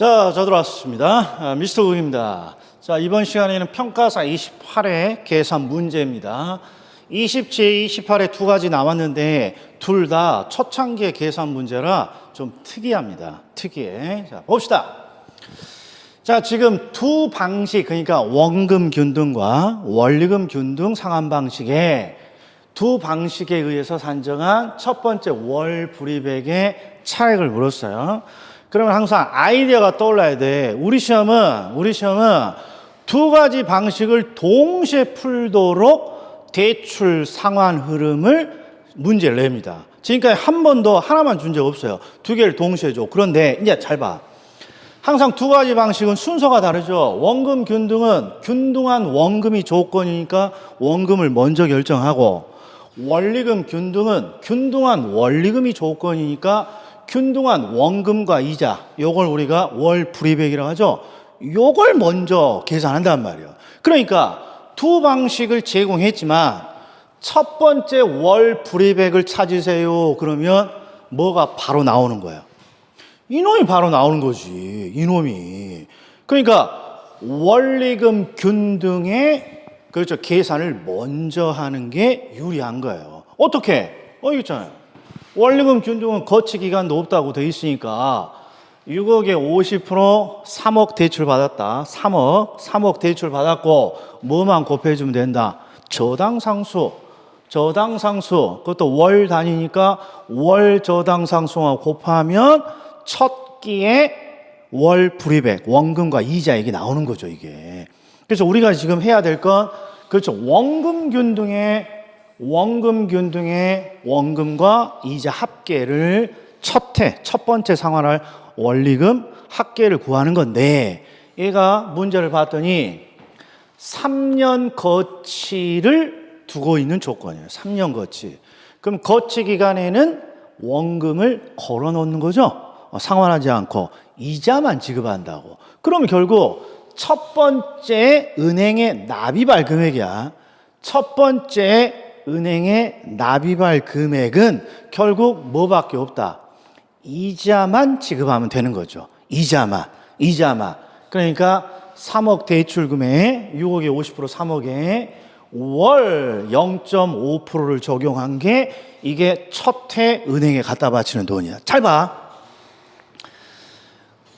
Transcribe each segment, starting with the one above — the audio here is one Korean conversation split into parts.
자, 저 들어왔습니다. 아, 미스터 국입니다. 자, 이번 시간에는 평가사 28회 계산 문제입니다. 27, 28에 두 가지 나왔는데 둘 다 초창기의 계산 문제라 좀 특이합니다. 특이해. 자, 봅시다. 자, 지금 두 방식, 그러니까 원금 균등과 원리금 균등 상환 방식에 두 방식에 의해서 산정한 첫 번째 월 불이백의 차액을 물었어요. 그러면 항상 아이디어가 떠올라야 돼. 우리 시험은, 우리 시험은 두 가지 방식을 동시에 풀도록 대출 상환 흐름을 문제를 냅니다. 지금까지 한 번도 하나만 준 적 없어요. 두 개를 동시에 줘. 그런데 이제 잘 봐. 항상 두 가지 방식은 순서가 다르죠. 원금 균등은 균등한 원금이 조건이니까 원금을 먼저 결정하고 원리금 균등은 균등한 원리금이 조건이니까 균등한 원금과 이자 요걸 우리가 월 불이백이라고 하죠. 요걸 먼저 계산한단 말이에요. 그러니까 두 방식을 제공했지만 첫 번째 월 불이백을 찾으세요. 그러면 뭐가 바로 나오는 거예요. 이놈이 바로 나오는 거지. 이놈이. 그러니까 원리금 균등의 그렇죠. 계산을 먼저 하는 게 유리한 거예요. 어떻게? 어, 있잖아요. 원리금 균등은 거치 기간도 없다고 돼 있으니까 6억에 50% 3억 대출 받았다. 3억, 3억 대출 받았고 뭐만 곱해주면 된다. 저당 상수, 저당 상수. 그것도 월 단위니까 월 저당 상수와 곱하면 첫 끼에 월 불이백 원금과 이자 이게 나오는 거죠 이게. 그래서 우리가 지금 해야 될 건 그렇죠 원금 균등의 원금 균 등의 원금과 이자 합계를 첫해 첫 번째 상환할 원리금 합계를 구하는 건데 얘가 문제를 봤더니 3년 거치를 두고 있는 조건이에요. 3년 거치. 그럼 거치 기간에는 원금을 걸어 놓는 거죠. 어, 상환하지 않고 이자만 지급한다고. 그러면 결국 첫 번째 은행의 납입할 금액이야. 첫 번째 은행의 납입할 금액은 결국 뭐밖에 없다. 이자만 지급하면 되는 거죠. 이자만, 이자만. 그러니까 3억 대출금에 6억에 50% 3억에 월 0.5%를 적용한 게 이게 첫 해 은행에 갖다 바치는 돈이야. 잘 봐.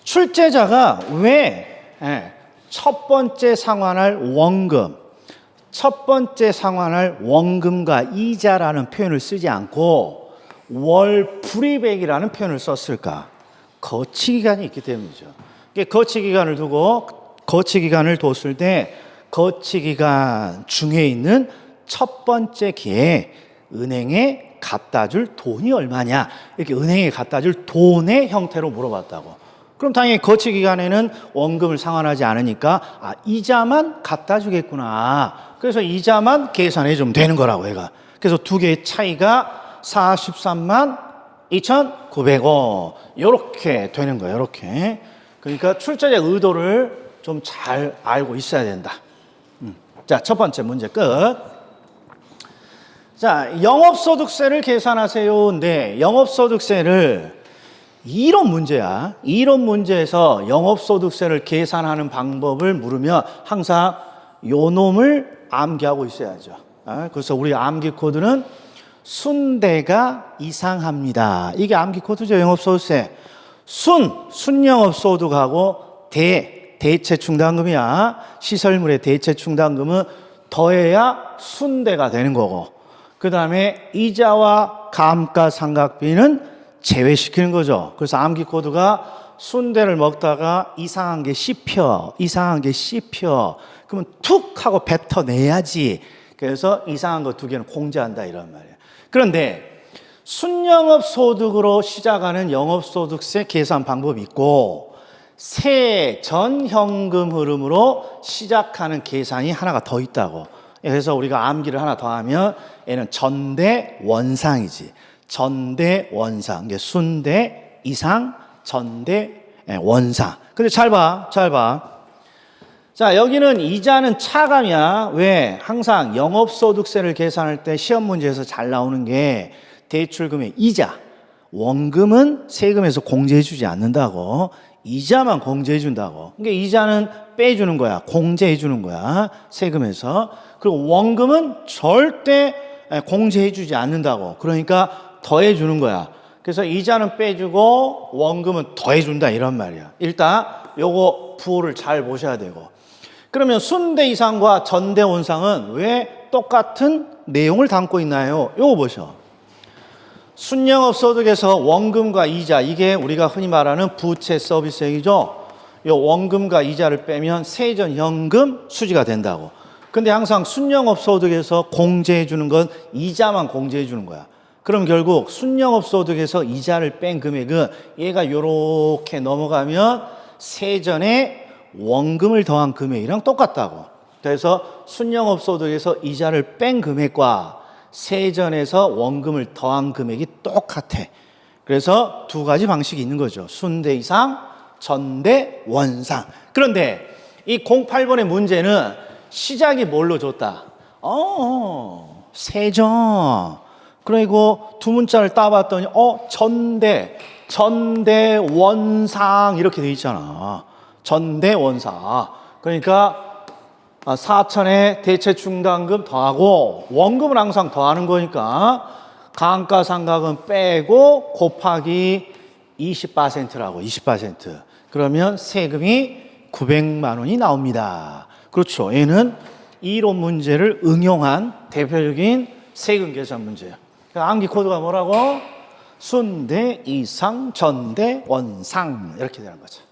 출제자가 왜 첫 번째 상환할 원금, 첫 번째 상환할 원금과 이자라는 표현을 쓰지 않고 월 불이백이라는 표현을 썼을까? 거치 기간이 있기 때문이죠. 거치 기간을 두고 거치 기간을 뒀을 때 거치 기간 중에 있는 첫 번째 기에 은행에 갖다 줄 돈이 얼마냐? 이렇게 은행에 갖다 줄 돈의 형태로 물어봤다고. 그럼 당연히 거치 기간에는 원금을 상환하지 않으니까 아, 이자만 갖다 주겠구나. 그래서 이자만 계산해 주면 되는 거라고 얘가. 그래서 두 개의 차이가 43만 2,900원. 요렇게 되는 거예요. 요렇게. 그러니까 출제자 의도를 좀 잘 알고 있어야 된다. 음. 자, 첫 번째 문제 끝. 자, 영업소득세를 계산하세요. 네, 영업소득세를 이런 문제야. 이런 문제에서 영업소득세를 계산하는 방법을 물으면 항상 요 놈을 암기하고 있어야죠. 아, 그래서 우리 암기 코드는 순대가 이상합니다. 이게 암기 코드죠. 영업소득세. 순, 순영업소득하고 대, 대체 충당금이야. 시설물의 대체 충당금은 더해야 순대가 되는 거고. 그 다음에 이자와 감가상각비는 제외시키는 거죠. 그래서 암기 코드가 순대를 먹다가 이상한 게 씹혀, 이상한 게 씹혀. 그러면 툭 하고 뱉어내야지. 그래서 이상한 거 두 개는 공제한다 이런 말이에요. 그런데 순영업 소득으로 시작하는 영업 소득세 계산 방법이 있고 세 전 현금 흐름으로 시작하는 계산이 하나가 더 있다고. 그래서 우리가 암기를 하나 더 하면 얘는 전대 원상이지. 전대 원상. 순대 이상 전대 예, 원상. 근데 잘 봐. 잘 봐. 자, 여기는 이자는 차감이야. 왜? 항상 영업소득세를 계산할 때 시험 문제에서 잘 나오는 게 대출금의 이자. 원금은 세금에서 공제해주지 않는다고 이자만 공제해준다고. 그러니까 이자는 빼주는 거야. 공제해주는 거야. 세금에서. 그리고 원금은 절대 공제해주지 않는다고. 그러니까 더해 주는 거야. 그래서 이자는 빼주고 원금은 더해 준다 이런 말이야. 일단 요거 부호를 잘 보셔야 되고. 그러면 순대 이상과 전대 원상은 왜 똑같은 내용을 담고 있나요? 요거 보셔. 순영업 소득에서 원금과 이자 이게 우리가 흔히 말하는 부채 서비스액이죠. 요 원금과 이자를 빼면 세전 현금 수지가 된다고. 근데 항상 순영업 소득에서 공제해 주는 건 이자만 공제해 주는 거야. 그럼 결국 순영업 소득에서 이자를 뺀 금액은 얘가 요렇게 넘어가면 세전에 원금을 더한 금액이랑 똑같다고. 그래서 순영업 소득에서 이자를 뺀 금액과 세전에서 원금을 더한 금액이 똑같아. 그래서 두 가지 방식이 있는 거죠. 순대 이상, 전대, 원상. 그런데 이 08번의 문제는 시작이 뭘로 줬다? 어, 세전. 그리고 두 문자를 따봤더니, 어, 전대, 전대, 원상. 이렇게 돼 있잖아. 전대, 원상. 그러니까 아, 사천에 대체 충당금 더하고 원금을 항상 더하는 거니까 감가상각은 빼고 곱하기 20%라고 20% 그러면 세금이 900만 원이 나옵니다. 그렇죠. 얘는 이론 문제를 응용한 대표적인 세금 계산 문제예요. 그 암기 코드가 뭐라고? 순대, 이상, 전대, 원상 이렇게 되는 거죠.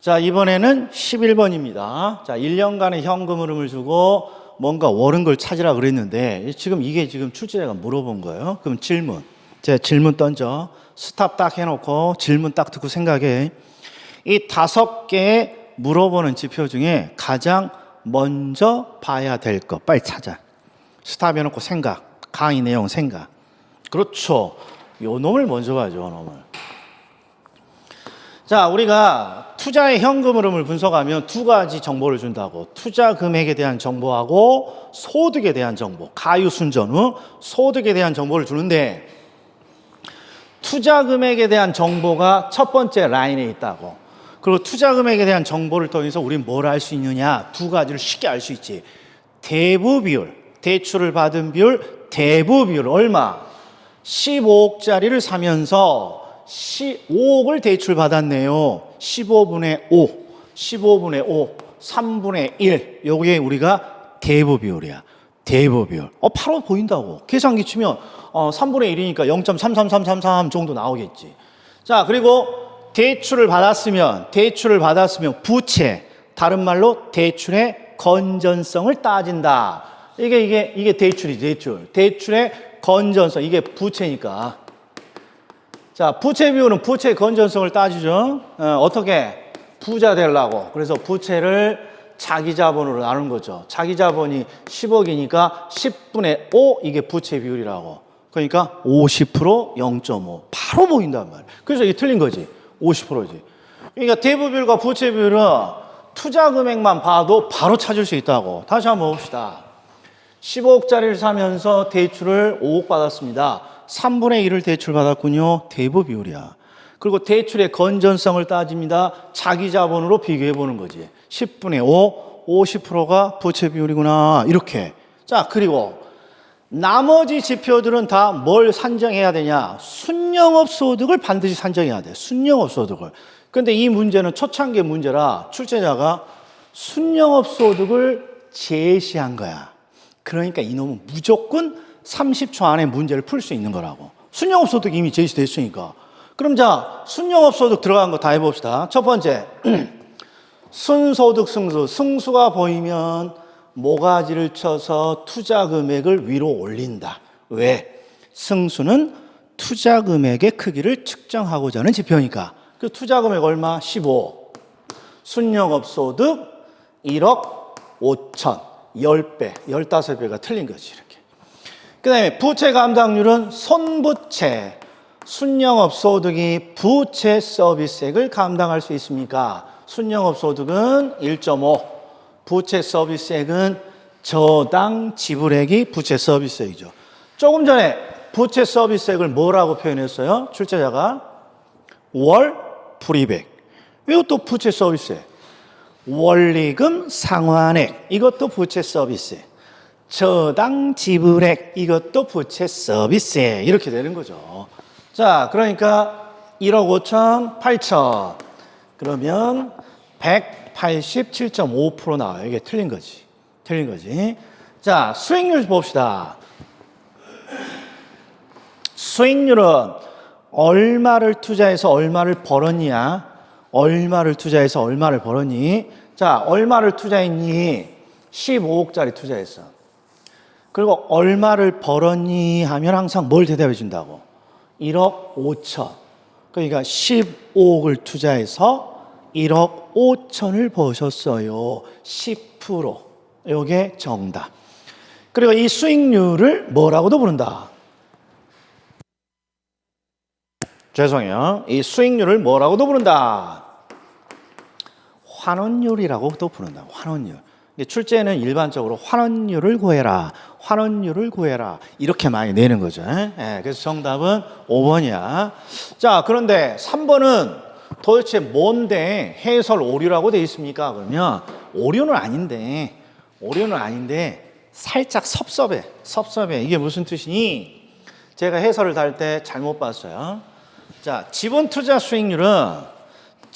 자, 이번에는 11번입니다. 자, 1년간의 현금 흐름을 주고 뭔가 옳은 걸 찾으라 그랬는데 지금 이게 지금 출제자가 물어본 거예요. 그럼 질문. 제가 질문 던져. 스탑 딱 해놓고 질문 딱 듣고 생각해. 이 다섯 개의 물어보는 지표 중에 가장 먼저 봐야 될거 빨리 찾아. 스탑 해놓고 생각. 강의 내용 생각. 그렇죠. 요 놈을 먼저 봐죠, 요 놈을. 자, 우리가 투자의 현금 흐름을 분석하면 두 가지 정보를 준다고. 투자 금액에 대한 정보하고 소득에 대한 정보. 가유 순전 후 소득에 대한 정보를 주는데 투자 금액에 대한 정보가 첫 번째 라인에 있다고. 그리고 투자 금액에 대한 정보를 통해서 우리는 뭘 알 수 있느냐? 두 가지를 쉽게 알 수 있지. 대부 비율, 대출을 받은 비율, 대부 비율 얼마? 15억짜리를 사면서 15억을 대출 받았네요. 15분의 5, 15분의 5, 3분의 1. 요게 우리가 대부 비율이야. 대부 비율. 어, 바로 보인다고. 계산기 치면 어, 3분의 1이니까 0.33333 정도 나오겠지. 자, 그리고 대출을 받았으면 대출을 받았으면 부채 다른 말로 대출의 건전성을 따진다. 이게 이게 이게 대출이 대출. 대출의 건전성 이게 부채니까. 자, 부채 비율은 부채 건전성을 따지죠. 어, 떻게 부자 되려고. 그래서 부채를 자기 자본으로 나눈 거죠. 자기 자본이 10억이니까 10분의 5 이게 부채 비율이라고. 그러니까 50% 0.5 바로 보인단 말이에요. 그래서 이게 틀린 거지. 50%지. 그러니까 대부 비율과 부채 비율은 투자 금액만 봐도 바로 찾을 수 있다고. 다시 한번 봅시다. 15억짜리를 사면서 대출을 5억 받았습니다. 3분의 1을 대출받았군요. 대부 비율이야. 그리고 대출의 건전성을 따집니다. 자기 자본으로 비교해 보는 거지. 10분의 5, 50%가 부채 비율이구나. 이렇게. 자, 그리고 나머지 지표들은 다 뭘 산정해야 되냐? 순영업 소득을 반드시 산정해야 돼. 순영업 소득을. 근데 이 문제는 초창기 문제라 출제자가 순영업 소득을 제시한 거야. 그러니까 이놈은 무조건 30초 안에 문제를 풀 수 있는 거라고. 순영업 소득 이미 제시됐으니까. 그럼 자, 순영업 소득 들어간 거 다 해봅시다. 첫 번째, 순소득 승수. 승수가 보이면 모가지를 쳐서 투자 금액을 위로 올린다. 왜? 승수는 투자 금액의 크기를 측정하고자 하는 지표니까. 그 투자 금액 얼마? 15. 순영업 소득 1억 5천. 10배, 15배가 틀린 거지. 그 다음에 부채 감당률은 손부채, 순영업 소득이 부채 서비스액을 감당할 수 있습니까? 순영업 소득은 1.5, 부채 서비스액은 저당 지불액이 부채 서비스액이죠. 조금 전에 부채 서비스액을 뭐라고 표현했어요? 출제자가 월 불이백. 이것도 부채 서비스액. 원리금 상환액. 이것도 부채 서비스액. 저당 지불액. 이것도 부채 서비스액. 이렇게 되는 거죠. 자, 그러니까 1억 5천, 8천. 그러면 187.5% 나와요. 이게 틀린 거지. 틀린 거지. 자, 수익률 봅시다. 수익률은 얼마를 투자해서 얼마를 벌었냐? 얼마를 투자해서 얼마를 벌었니? 자, 얼마를 투자했니? 15억짜리 투자했어. 그리고 얼마를 벌었니? 하면 항상 뭘 대답해 준다고? 1억 5천. 그러니까 15억을 투자해서 1억 5천을 버셨어요. 10%. 요게 정답. 그리고 이 수익률을 뭐라고도 부른다? 죄송해요. 이 수익률을 뭐라고도 부른다? 환원율이라고도 부른다. 환원율. 출제는 일반적으로 환원율을 구해라. 환원율을 구해라. 이렇게 많이 내는 거죠. 예, 그래서 정답은 5번이야. 자, 그런데 3번은 도대체 뭔데 해설 오류라고 돼 있습니까? 그러면 오류는 아닌데, 오류는 아닌데 살짝 섭섭해. 섭섭해. 이게 무슨 뜻이니? 제가 해설을 달 때 잘못 봤어요. 자, 지분 투자 수익률은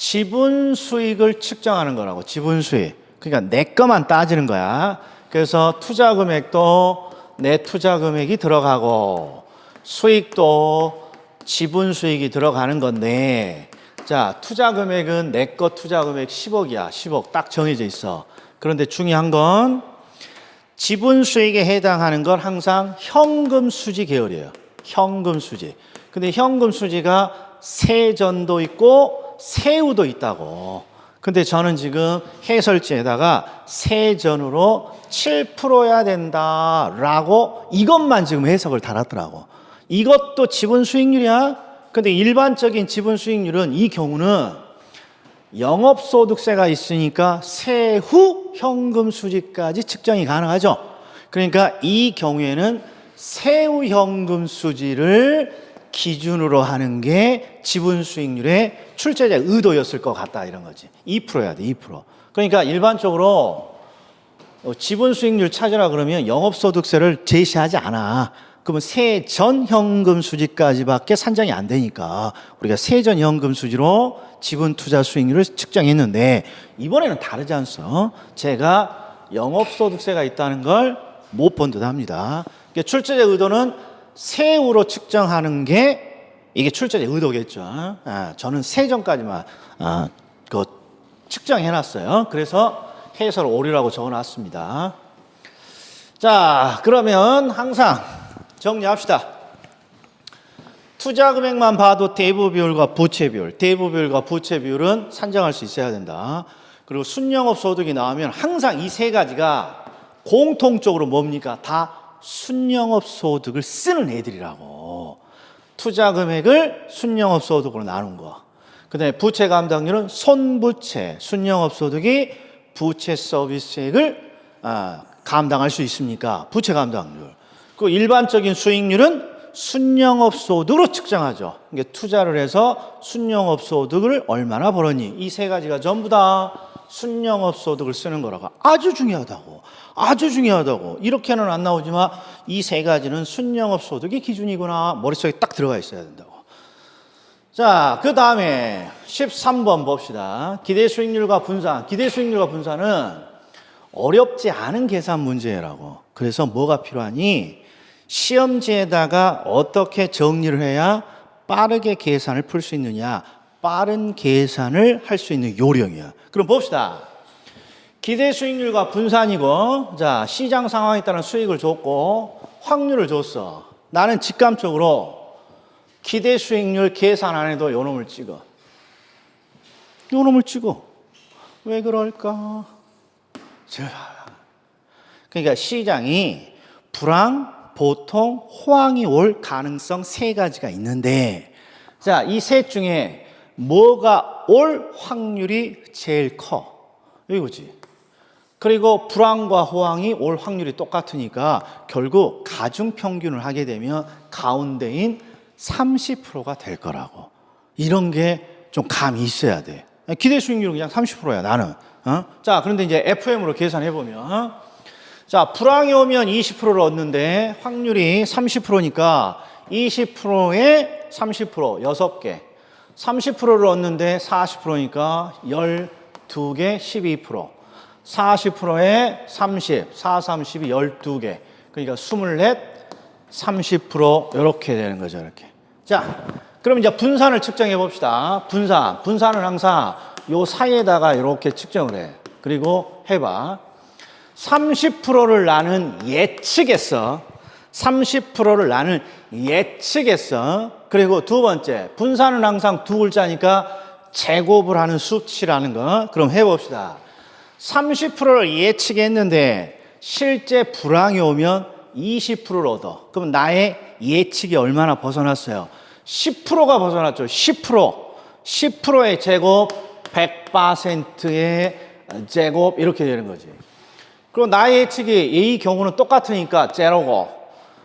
지분 수익을 측정하는 거라고. 지분 수익. 그러니까 내 거만 따지는 거야. 그래서 투자 금액도 내 투자 금액이 들어가고 수익도 지분 수익이 들어가는 건데 자, 투자 금액은 내거 투자 금액 10억이야. 10억 딱 정해져 있어. 그런데 중요한 건 지분 수익에 해당하는 건 항상 현금 수지 계열이에요. 현금 수지. 근데 현금 수지가 세전도 있고 세우도 있다고. 근데 저는 지금 해설지에다가 세전으로 7%야 된다라고 이것만 지금 해석을 달았더라고. 이것도 지분 수익률이야. 근데 일반적인 지분 수익률은 이 경우는 영업소득세가 있으니까 세후 현금 수지까지 측정이 가능하죠. 그러니까 이 경우에는 세후 현금 수지를 기준으로 하는 게 지분 수익률의 출제자 의도였을 것 같다 이런 거지. 2%야 돼, 2%. 그러니까 일반적으로 어, 지분 수익률 찾으라 그러면 영업소득세를 제시하지 않아. 그러면 세전 현금 수지까지밖에 산정이 안 되니까 우리가 세전 현금 수지로 지분 투자 수익률을 측정했는데 이번에는 다르지 않소? 제가 영업소득세가 있다는 걸 못 본 듯합니다. 그러니까 출제자 의도는 세후로 측정하는 게 이게 출제자 의도겠죠. 아, 저는 세전까지만 아, 그 측정해놨어요. 그래서 해설 오류라고 적어놨습니다. 자, 그러면 항상 정리합시다. 투자 금액만 봐도 대부 비율과 부채 비율, 대부 비율과 부채 비율은 산정할 수 있어야 된다. 그리고 순영업 소득이 나오면 항상 이 세 가지가 공통적으로 뭡니까? 다 순영업 소득을 쓰는 애들이라고. 투자 금액을 순영업 소득으로 나눈 거. 그 다음에 부채 감당률은 손부채, 순영업 소득이 부채 서비스액을 아, 감당할 수 있습니까? 부채 감당률. 그 일반적인 수익률은 순영업 소득으로 측정하죠. 이게 투자를 해서 순영업 소득을 얼마나 벌었니? 이 세 가지가 전부 다 순영업 소득을 쓰는 거라고 아주 중요하다고. 아주 중요하다고. 이렇게는 안 나오지만 이 세 가지는 순영업 소득이 기준이구나. 머릿속에 딱 들어가 있어야 된다고. 자, 그 다음에 13번 봅시다. 기대 수익률과 분산. 기대 수익률과 분산은 어렵지 않은 계산 문제라고. 그래서 뭐가 필요하니? 시험지에다가 어떻게 정리를 해야 빠르게 계산을 풀 수 있느냐? 빠른 계산을 할 수 있는 요령이야. 그럼 봅시다. 기대 수익률과 분산이고, 자, 시장 상황에 따른 수익을 줬고, 확률을 줬어. 나는 직감적으로 기대 수익률 계산 안 해도 요 놈을 찍어. 요 놈을 찍어. 왜 그럴까? 자, 그러니까 시장이 불황, 보통, 호황이 올 가능성 세 가지가 있는데, 자, 이 셋 중에 뭐가 올 확률이 제일 커? 이거지. 그리고 불황과 호황이 올 확률이 똑같으니까 결국 가중 평균을 하게 되면 가운데인 30%가 될 거라고. 이런 게 좀 감이 있어야 돼. 기대 수익률은 그냥 30%야, 나는. 어? 자, 그런데 이제 FM으로 계산해 보면 자, 불황이 오면 20%를 얻는데 확률이 30%니까 20%에 30% 6개. 30%를 얻는데 40%니까 12개 12%. 40%에 30, 4, 30이 12개. 그러니까 24, 30% 이렇게 되는 거죠, 이렇게. 자, 그럼 이제 분산을 측정해 봅시다. 분산. 분산은 항상 요 사이에다가 이렇게 측정을 해. 그리고 해봐. 30%를 나는 예측했어. 30%를 나는 예측했어. 그리고 두 번째, 분산은 항상 두 글자니까 제곱을 하는 수치라는 거. 그럼 해봅시다. 30%를 예측했는데 실제 불황이 오면 20%를 얻어. 그럼 나의 예측이 얼마나 벗어났어요? 10%가 벗어났죠. 10%. 10%의 제곱, 100%의 제곱 이렇게 되는 거지. 그리고 나의 예측이 이 경우는 똑같으니까 제로고.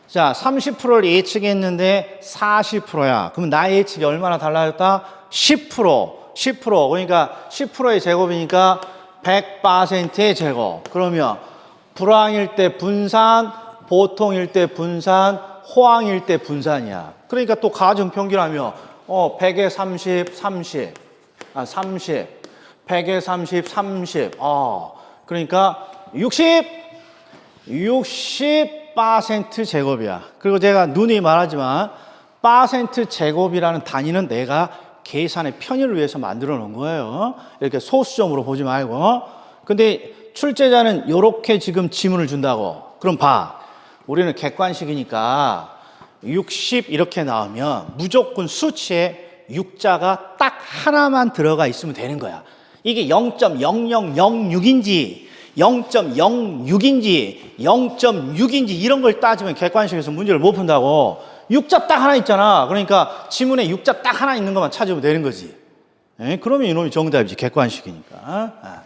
자, 30%를 예측했는데 40%야. 그럼 나의 예측이 얼마나 달라졌다? 10%. 10%. 그러니까 10%의 제곱이니까 100%의 제곱. 그러면 불황일 때 분산, 보통일 때 분산, 호황일 때 분산이야. 그러니까 또 가중 평균하면 어 100에 30, 30. 아 30. 100에 30, 30. 어. 그러니까 60 60% 제곱이야. 그리고 제가 눈이 말하지만 퍼센트 제곱이라는 단위는 내가 계산의 편의를 위해서 만들어 놓은 거예요. 이렇게 소수점으로 보지 말고. 근데 출제자는 이렇게 지금 지문을 준다고. 그럼 봐. 우리는 객관식이니까 60 이렇게 나오면 무조건 수치에 6자가 딱 하나만 들어가 있으면 되는 거야. 이게 0.0006인지 0.06인지 0.6인지 이런 걸 따지면 객관식에서 문제를 못 푼다고. 6자 딱 하나 있잖아. 그러니까 지문에 6자 딱 하나 있는 것만 찾으면 되는 거지. 에? 그러면 이놈이 정답이지. 객관식이니까. 아.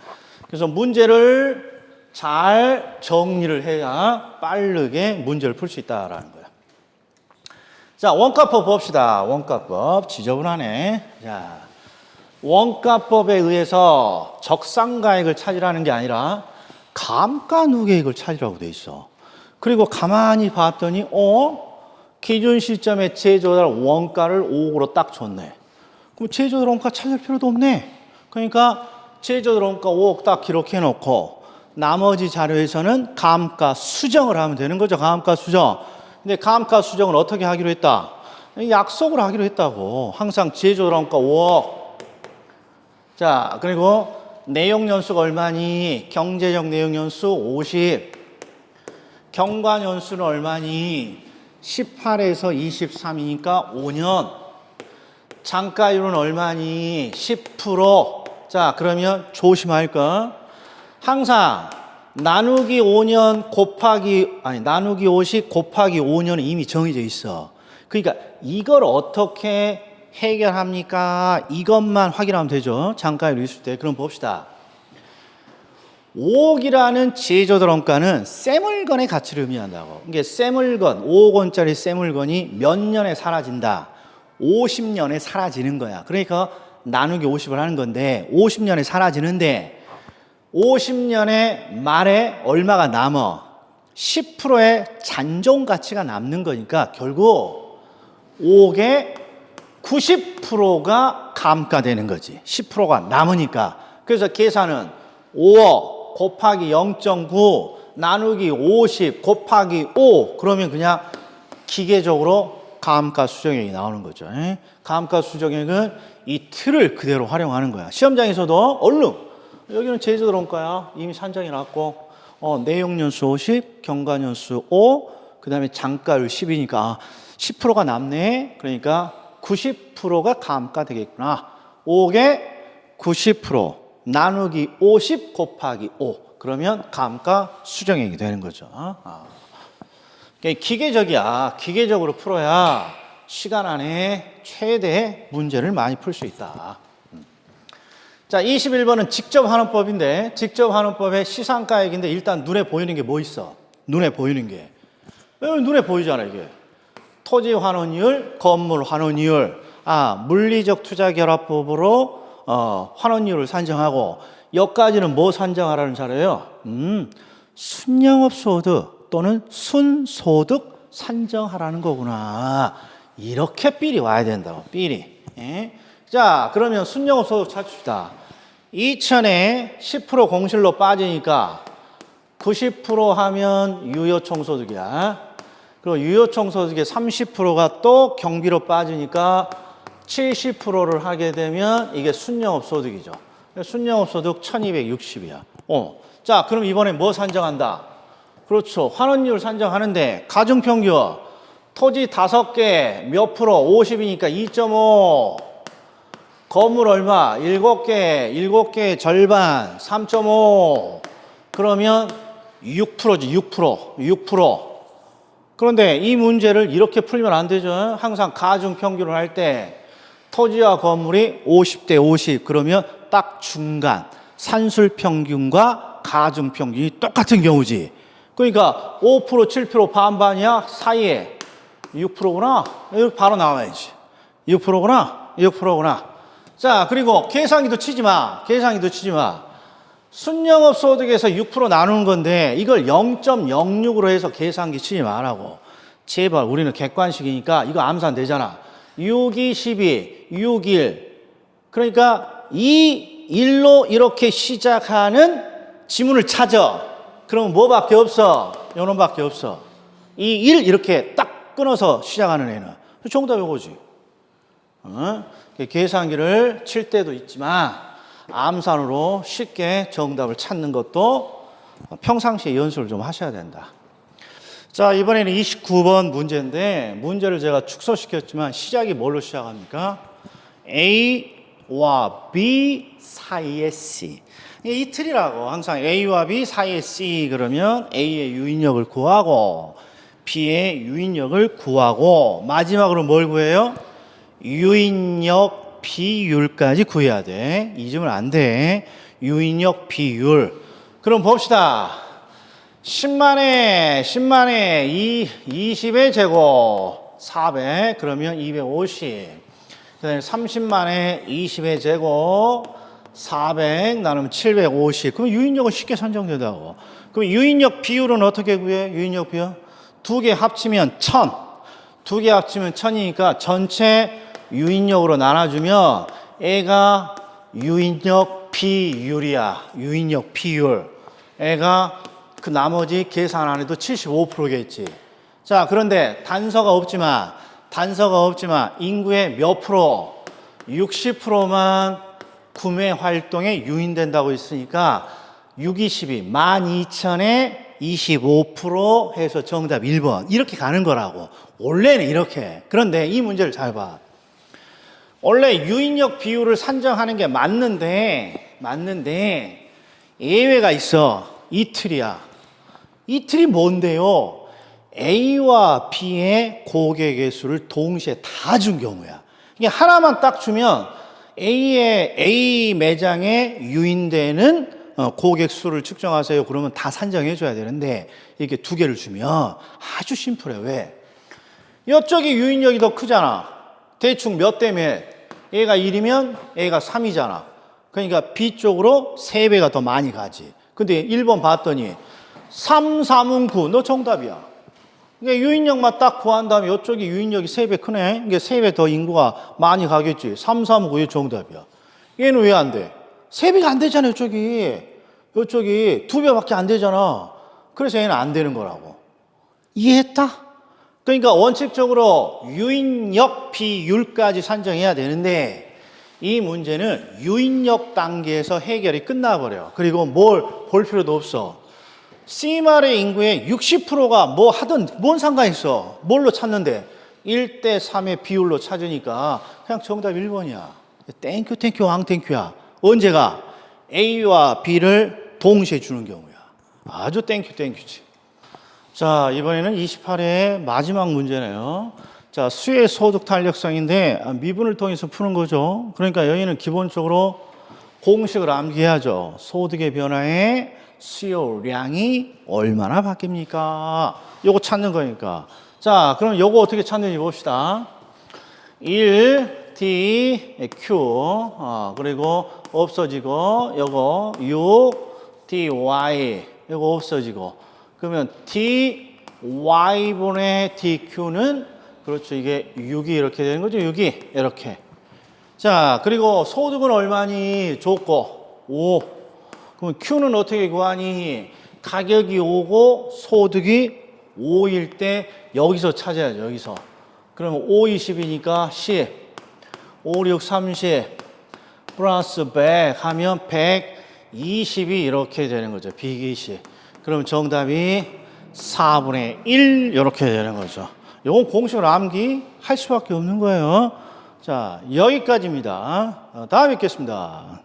그래서 문제를 잘 정리를 해야 빠르게 문제를 풀 수 있다라는 거야. 자, 원가법 봅시다. 원가법. 지저분하네. 자, 원가법에 의해서 적상가액을 찾으라는 게 아니라 감가누계액을 찾으라고 돼 있어. 그리고 가만히 봤더니, 어? 기준 시점에 제조달 원가를 5억으로 딱 줬네. 그럼 제조달 원가 찾을 필요도 없네. 그러니까 제조달 원가 5억 딱 기록해 놓고 나머지 자료에서는 감가 수정을 하면 되는 거죠. 감가 수정. 근데 감가 수정을 어떻게 하기로 했다? 약속을 하기로 했다고. 항상 제조달 원가 5억. 자, 그리고 내용 연수가 얼마니? 경제적 내용 연수 50. 경관 연수는 얼마니? 18에서 23이니까 5년. 장가율은 얼마니? 10%. 자, 그러면 조심할 거. 항상 나누기 5년 곱하기 아니 나누기 50 곱하기 5년은 이미 정해져 있어. 그러니까 이걸 어떻게 해결합니까? 이것만 확인하면 되죠. 장가율 있을 때. 그럼 봅시다. 5억이라는 제조들 원가는 쇠물건의 가치를 의미한다고. 이게 쇠물건, 5억 원짜리 쇠물건이 몇 년에 사라진다. 50년에 사라지는 거야. 그러니까 나누기 50을 하는 건데 50년에 사라지는데 50년의 말에 얼마가 남어? 10%의 잔존 가치가 남는 거니까 결국 5억의 90%가 감가되는 거지. 10%가 남으니까. 그래서 계산은 5억 곱하기 0.9 나누기 50 곱하기 5 그러면 그냥 기계적으로 감가 수정액이 나오는 거죠. 예? 감가 수정액은 이 틀을 그대로 활용하는 거야. 시험장에서도 얼른 여기는 제주도 원가야. 이미 산정해 놨고 어, 내용 연수 50, 경관 연수 5, 그 다음에 장가율 10이니까 10%가 남네. 그러니까 90%가 감가 되겠구나. 5개 90% 나누기 50 곱하기 5. 그러면 감가 수정액이 되는 거죠. 아. 그러니까 기계적이야. 기계적으로 풀어야 시간 안에 최대 문제를 많이 풀 수 있다. 음. 자, 21번은 직접 하는 법인데, 직접 하는 법의 시상가액인데, 일단 눈에 보이는 게 뭐 있어? 눈에 보이는 게. 왜 눈에 보이잖아, 이게. 토지 환원율, 건물 환원율, 아, 물리적 투자 결합법으로 어, 환원율을 산정하고, 여기까지는 뭐 산정하라는 자료예요? 음, 순영업 소득 또는 순소득 산정하라는 거구나. 이렇게 삘이 와야 된다고, 삘이. 예? 자, 그러면 순영업 소득 찾읍시다. 2000에 10% 공실로 빠지니까 90% 하면 유효 총소득이야. 그리고 유효총소득의 30%가 또 경비로 빠지니까 70%를 하게 되면 이게 순영업 소득이죠. 순영업 소득 1260이야. 어. 자, 그럼 이번에 뭐 산정한다? 그렇죠. 환원율 산정하는데 가중 평균 토지 다섯 개몇 프로 50이니까 2.5 건물 얼마? 일곱 개, 일곱 개 절반, 3.5. 그러면 6%지, 6%, 6%. 그런데 이 문제를 이렇게 풀면 안 되죠. 항상 가중 평균을 할 때 토지와 건물이 50대 50. 그러면 딱 중간. 산술 평균과 가중 평균이 똑같은 경우지. 그러니까 5%, 7% 반반이야. 사이에 6%구나. 이렇게 바로 나와야지. 6%구나. 6%구나. 자, 그리고 계산기도 치지 마. 계산기도 치지 마. 순영업 소득에서 6% 나누는 건데 이걸 0.06으로 해서 계산기 치지 말라고. 제발 우리는 객관식이니까 이거 암산 되잖아. 6, 2, 12, 6, 1. 그러니까 이 1로 이렇게 시작하는 지문을 찾아. 그럼 뭐밖에 없어? 요놈밖에 없어. 이 1 이렇게 딱 끊어서 시작하는 애는. 정답이 이거지. 어? 계산기를 칠 때도 있지만 암산으로 쉽게 정답을 찾는 것도 평상시에 연습을 좀 하셔야 된다. 자, 이번에는 29번 문제인데 문제를 제가 축소시켰지만 시작이 뭘로 시작합니까? A와 B 사이의 C. 이 틀이라고 항상 A와 B 사이의 C 그러면 A의 유인력을 구하고 B의 유인력을 구하고 마지막으로 뭘 구해요? 유인력 비율까지 구해야 돼. 잊으면 안 돼. 유인력 비율. 그럼 봅시다. 10만에, 10만에 2, 20의 제곱 400. 그러면 250. 그 다음에 30만에 20의 제곱 400 나누면 750. 그럼 유인력은 쉽게 산정된다고. 그럼 유인력 비율은 어떻게 구해? 유인력 비율? 두 개 합치면 1000. 두 개 합치면 1000이니까 전체 유인력으로 나눠주면 애가 유인력 비율이야. 유인력 비율. 애가 그 나머지 계산 안 해도 75%겠지. 자, 그런데 단서가 없지만, 단서가 없지만, 인구의 몇 프로? 60%만 구매 활동에 유인된다고 했으니까, 6, 22, 12,000에 25% 해서 정답 1번. 이렇게 가는 거라고. 원래는 이렇게. 그런데 이 문제를 잘 봐. 원래 유인력 비율을 산정하는 게 맞는데, 맞는데, 예외가 있어. 이틀이야. 이틀이 뭔데요? A와 B의 고객의 수를 동시에 다 준 경우야. 이게 하나만 딱 주면 A의 A 매장에 유인되는 어, 고객 수를 측정하세요. 그러면 다 산정해 줘야 되는데 이렇게 두 개를 주면 아주 심플해. 왜? 이쪽이 유인력이 더 크잖아. 대충 몇대 몇? A가 1이면 A가 3이잖아. 그러니까 B 쪽으로 3배가 더 많이 가지. 근데 1번 봤더니 3, 3은 9. 너 정답이야. 그러니까 유인력만 딱 구한 다음에 이쪽이 유인력이 3배 크네. 이게 3배 더 인구가 많이 가겠지. 3, 3, 9, 이 정답이야. 얘는 왜 안 돼? 3배가 안 되잖아, 이쪽이. 이쪽이 2배밖에 안 되잖아. 그래서 얘는 안 되는 거라고. 이해했다? 그러니까 원칙적으로 유인력 비율까지 산정해야 되는데 이 문제는 유인력 단계에서 해결이 끝나버려. 그리고 뭘 볼 필요도 없어. C말의 인구의 60%가 뭐 하든 뭔 상관 있어. 뭘로 찾는데 1대 3의 비율로 찾으니까 그냥 정답 1번이야. 땡큐 땡큐 왕 땡큐야. 언제가 A와 B를 동시에 주는 경우야. 아주 땡큐 땡큐지. 자, 이번에는 28회 마지막 문제네요. 자, 수의 소득 탄력성인데 아, 미분을 통해서 푸는 거죠. 그러니까 여기는 기본적으로 공식을 암기해야죠. 소득의 변화에 수요량이 얼마나 바뀝니까? 요거 찾는 거니까. 자, 그럼 요거 어떻게 찾는지 봅시다. 1 D Q 어, 그리고 없어지고 요거 6 D Y 요거 없어지고 그러면 D Y 분의 D Q는 그렇죠. 이게 6이 이렇게 되는 거죠. 6이 이렇게. 자 그리고 소득은 얼마니? 줬고. 5 그럼 Q는 어떻게 구하니? 가격이 5고 소득이 5일 때 여기서 찾아야죠. 여기서. 그러면 5, 20이니까 10 5, 6, 30 플러스 100 하면 120이 이렇게 되는 거죠. 120. 그럼 정답이 4분의 1 이렇게 되는 거죠. 요건 공식으로 암기 할 수밖에 없는 거예요. 자, 여기까지입니다. 어, 다음에 뵙겠습니다.